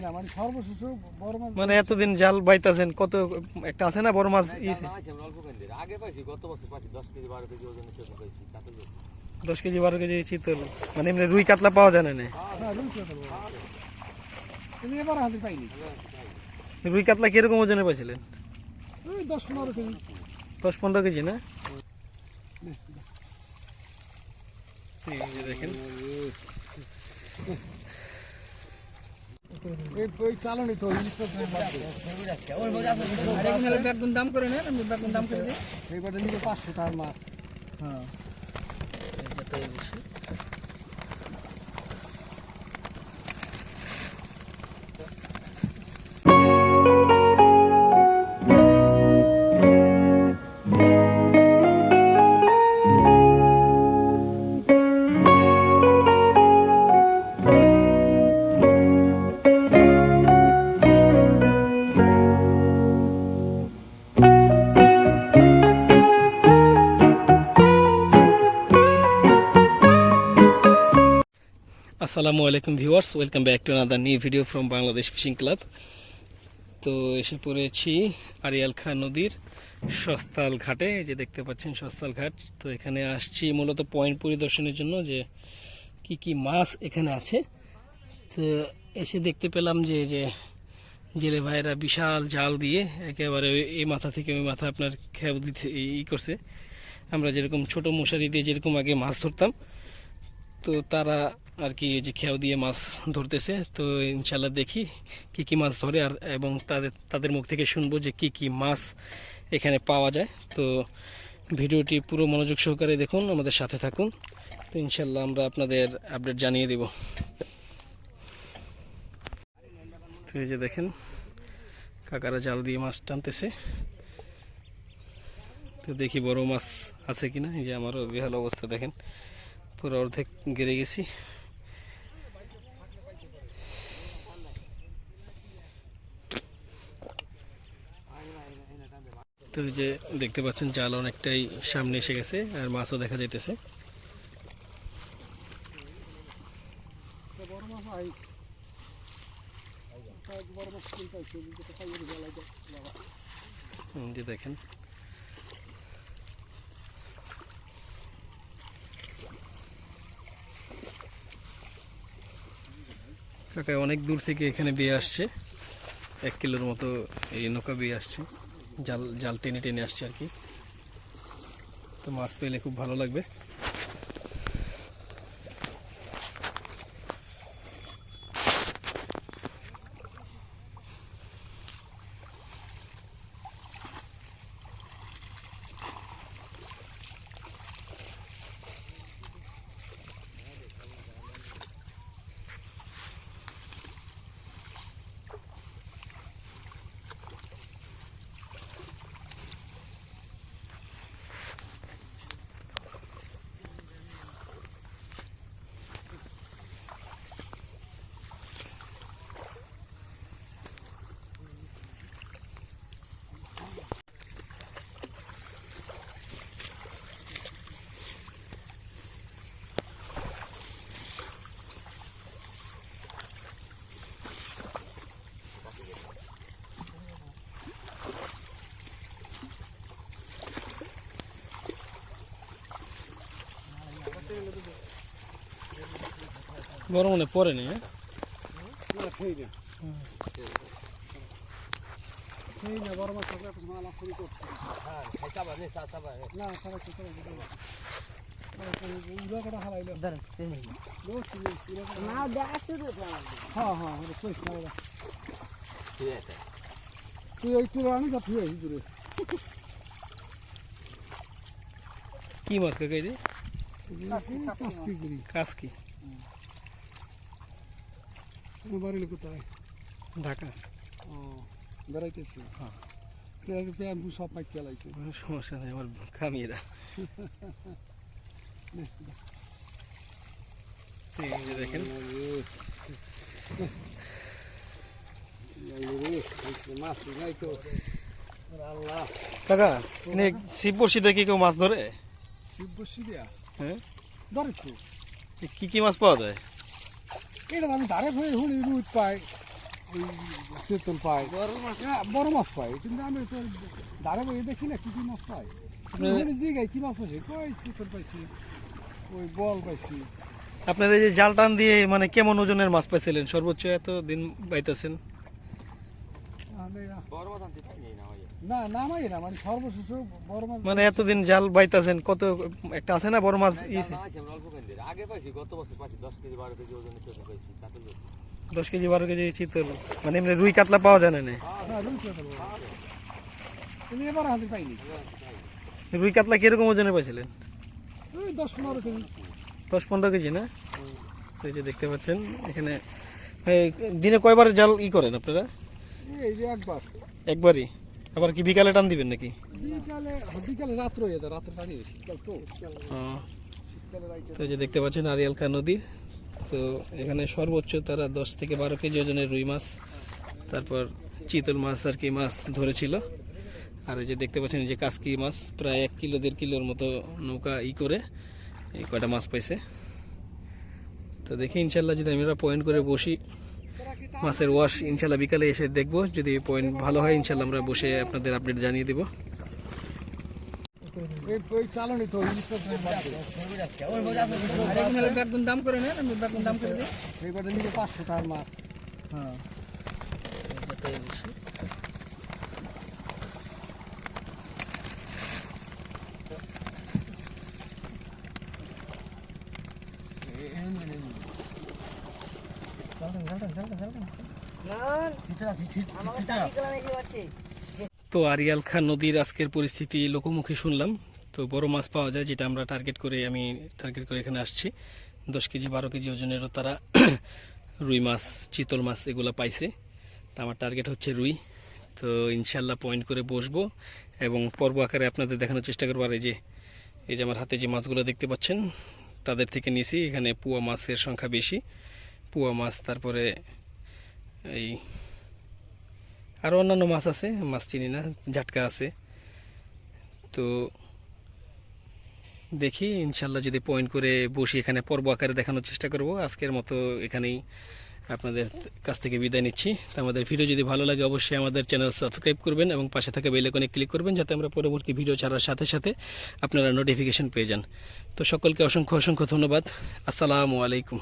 না মানে সর্বশেষ বড় মাছ মানে এতদিন জাল বাইতাছেন কত একটা আছে না বড় মাছ? আমরা অল্প আগে পাইছি গত বছর পাইছি দশ কেজি বারো কেজি ওজনের পাইছি কাতল দশ কেজি বারো কেজি চিতল মানে এমনি রুই কাতলা পাওয়া যায় না না হ্যাঁ রুই কাতলা কীরকম ওজনে পাইছিলেন? দশ পনেরো কেজি। দশ পনেরো কেজি না? দেখেন। এই চালানি তো। একদম দাম করে নেন আমি একদম দাম করে দিই। এইবারে নিবে পাঁচশো টাকার মাছ। হ্যাঁ। আসসালামু আলাইকুম viewers, welcome back to another new video from Bangladesh fishing club তো এসে পড়েছি আরিয়াল খাঁ নদীর সস্তাল ঘাটে যে দেখতে পাচ্ছেন সস্তাল ঘাট। তো এখানে আসছি মূলত পয়েন্ট পরিদর্শনের জন্য যে কি কি মাছ এখানে আছে। তো এসে দেখতে পেলাম যে যে জেলে ভাইয়েরা বিশাল জাল দিয়ে একেবারে এই মাথা থেকে ওই মাথা আপনার খেয়াল দিতে ই করছে। আমরা যেরকম ছোট মশারি দিয়ে যেরকম আগে মাছ ধরতাম, তো তারা আর কি যে খেয়াও দিয়ে মাছ ধরতেছে, তো ইনশাল্লাহ দেখি কি কি মাছ ধরে আর, এবং তাদের তাদের মুখ থেকে শুনব যে কি কি মাছ এখানে পাওয়া যায়। তো ভিডিওটি পুরো মনোযোগ সহকারে দেখুন, আমাদের সাথে থাকুন। তো ইনশাল্লাহ আমরা আপনাদের আপডেট জানিয়ে দেব। তো এই যে দেখেন, কাকারা জাল দিয়ে মাছ টানতেছে। তো দেখি বড় মাছ আছে কিনা, এই যে আমারও বেহাল অবস্থা, দেখেন। পুরো অর্ধেক গেড়ে গেছি। তো যে দেখতে পাচ্ছেন জাল অনেকটাই সামনে এসে গেছে, আর মাছও দেখা যাইতেছে। দেখেন। অনেক দূর থেকে এখানে বিয়ে আসছে। এক কিলোর মতো এই নৌকা বিয়ে আসছে। জাল জাল টেনে টেনে আসছে আর কি। তো মাছ পেলে খুব ভালো লাগবে বড় মনে পরে নেই হ্যাঁ? না সেই না সেই না বড় মাছ থাকলে এত মাল আসলে করছে হ্যাঁ খাই চাবা নে চা চাবা নে। না সারা কিছু উড়া কটা হারাইলো না দেখতে তো হ্যাঁ হ্যাঁ ওটা কইস না ওরা ঠিক আছে তুই ওই তুই আনি যা তুই দূরে কি মাছ যে কাস্কি। কাসকি। বাড়ি কোথায়? ঢাকা। ও বেড়াইতেছি? হ্যাঁ। সব কোনো সমস্যা নেই আমার দেখেন। কাকা শিব কি কেউ মাছ ধরে? শিব বসি দিয়া? হ্যাঁ। ধরে তো। কি কি মাছ পাওয়া যায়? এটা আমি ধারে হয়ে শুনি রুদ পাই ওই চেতল পাই। হ্যাঁ, বড় মাছ পাই কিন্তু আমি তো ধারে বই দেখি না কি কি মাছ পাই। আপনার- জিগাই কি মাছ আছে কই চেতল পাইছি ওই বল পাইছি। আপনার এই যে জাল টান দিয়ে মানে কেমন ওজনের মাছ পাইছিলেন? সর্বোচ্চ এত দিন পাইতেছেন আমি, বড় মাছ আনতে পাইনি না ভাইয়া না নামাই না মানে মানে এতদিন জাল বাইতেছেন কত একটা আছে না বড় মাছ? আগে পাইছি গত বছর পাইছি দশ কেজি বারো কেজি ওজনের পাইছি দশ কেজি বারো কেজি চিতল মানে এমনি রুই কাতলা পাওয়া যায় না রুই কাতলা কীরকম ওজনে পাইছিলেন? দশ পনেরো কেজি। দশ পনেরো কেজি না? এই যে দেখতে পাচ্ছেন এখানে এই দিনে কয়বার জাল ই করেন আপনারা? এই যে একবার। একবারই? আবার কি বিকালে টান দিবেন নাকি? বিকালে বিকালে রাত্র হয়ে যায় রাত্রে পানি শীতকাল তো তো যে দেখতে পাচ্ছেন আরিয়াল খা নদী। তো এখানে সর্বোচ্চ তারা দশ থেকে বারো কেজি ওজনের রুই মাছ তারপর চিতল মাছ আর কি মাছ ধরেছিল। আর ওই যে দেখতে পাচ্ছেন যে কাসকি মাছ প্রায় এক কিলো দেড় কিলোর মতো নৌকা ই করে এই কয়টা মাছ পাইছে। তো দেখি ইনশাল্লাহ যদি আমরা পয়েন্ট করে বসি মাছের ওয়াশ ইনশাল্লাহ বিকালে এসে দেখব। যদি পয়েন্ট ভালো হয় ইনশাল্লাহ আমরা বসে আপনাদের আপডেট জানিয়ে দেবো। দাম করে নেন দাম করে দিই পাঁচশো টাকার মাছ। হ্যাঁ। তো আরিয়াল খান নদীর আজকের পরিস্থিতি লোকমুখে শুনলাম। তো বড় মাছ পাওয়া যায় যেটা আমরা টার্গেট করে আমি টার্গেট করে এখানে আসছি। দশ কেজি, বারো কেজি ওজনেরও তারা রুই মাছ, চিতল মাছ এগুলো পাইছে। তা আমার টার্গেট হচ্ছে রুই। তো ইনশাল্লাহ পয়েন্ট করে বসবো এবং পর্ব আকারে আপনাদের দেখানোর চেষ্টা করব। আর এই যে এই যে আমার হাতে যে মাছগুলো দেখতে পাচ্ছেন, তাদের থেকে নিছি। এখানে পুয়া মাছের সংখ্যা বেশি। পুয়া মাছ, তারপরে এই আরও অন্যান্য মাছ আছে, মাছ চিনি না ঝাটকা আছে। তো দেখি ইনশাল্লাহ যদি পয়েন্ট করে বসি এখানে পর্ব আকারে দেখানোর চেষ্টা করব। আজকের মতো এখানেই আপনাদের কাছ থেকে বিদায় নিচ্ছি। তো আমাদের ভিডিও যদি ভালো লাগে, অবশ্যই আমাদের চ্যানেল সাবস্ক্রাইব করবেন এবং পাশে থাকা বেল আইকনে ক্লিক করবেন, যাতে আমরা পরবর্তী ভিডিও ছাড়ার সাথে সাথে আপনারা নোটিফিকেশন পেয়ে যান। তো সকলকে অসংখ্য অসংখ্য ধন্যবাদ। আসসালামু আলাইকুম।